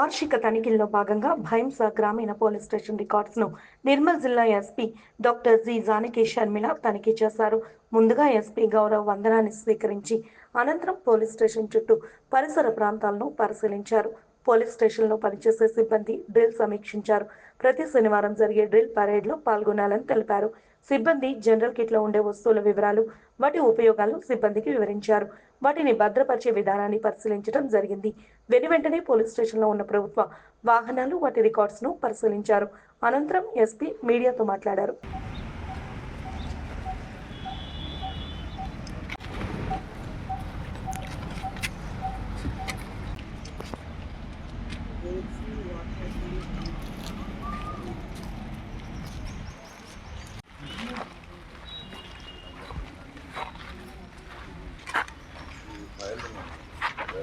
వార్షిక తనిఖీల్లో భాగంగా భైంస గ్రామీణ పోలీస్ స్టేషన్ రికార్డ్స్ను నిర్మల్ జిల్లా SP doctor G Janaki Sharmila తనిఖీ చేశారు. ముందుగా ఎస్పీ గౌరవ వందనాన్ని స్వీకరించి అనంతరం పోలీస్ స్టేషన్ చుట్టూ పరిసర ప్రాంతాలను పరిశీలించారు. పోలీస్ స్టేషన్లో పనిచేసే సిబ్బంది డ్రిల్ సమీక్షించారు. ప్రతి శనివారం జరిగే డ్రిల్ పరేడ్లో పాల్గొనాలని తెలిపారు. సిబ్బంది జనరల్ కిట్లో ఉండే వస్తువుల వివరాలు వాటి ఉపయోగాలు సిబ్బందికి వివరించారు. వాటిని భద్రపరిచే విధానాన్ని పరిశీలించడం జరిగింది. వెను వెంటనే పోలీస్ స్టేషన్లో ఉన్న ప్రభుత్వ వాహనాలు వాటి రికార్డ్స్ను పరిశీలించారు. అనంతరం ఎస్పీ మీడియాతో మాట్లాడారు.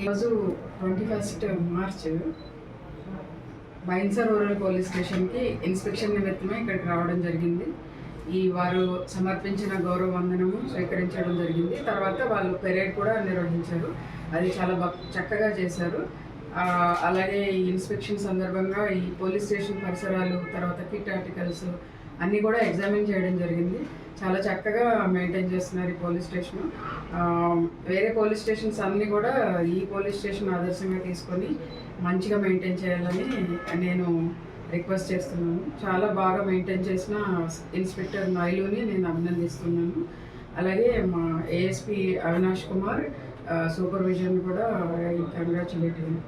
ఈరోజు twenty first March Bhainsa rural police స్టేషన్కి ఇన్స్పెక్షన్ నిమిత్తమే ఇక్కడికి రావడం జరిగింది. ఈ వారు సమర్పించిన గౌరవ వందనము స్వీకరించడం జరిగింది. తర్వాత వాళ్ళు పెరేడ్ కూడా నిర్వహించారు. అది చాలా చక్కగా చేశారు. అలాగే ఈ ఇన్స్పెక్షన్ సందర్భంగా ఈ పోలీస్ స్టేషన్ పరిసరాలు తర్వాత కిట్ ఆర్టికల్స్ అన్నీ కూడా ఎగ్జామిన్ చేయడం జరిగింది. చాలా చక్కగా మెయింటైన్ చేస్తున్నారు ఈ పోలీస్ స్టేషన్. వేరే పోలీస్ స్టేషన్స్ అన్నీ కూడా ఈ పోలీస్ స్టేషన్ ఆదర్శంగా తీసుకొని మంచిగా మెయింటైన్ చేయాలని నేను రిక్వెస్ట్ చేస్తున్నాను. చాలా బాగా మెయింటైన్ చేసిన ఇన్స్పెక్టర్ నాయులుని నేను అభినందిస్తున్నాను. అలాగే మా ఏఎస్పి అవినాష్ కుమార్ సూపర్విజన్ కూడా కంగ్రాచులేటింగ్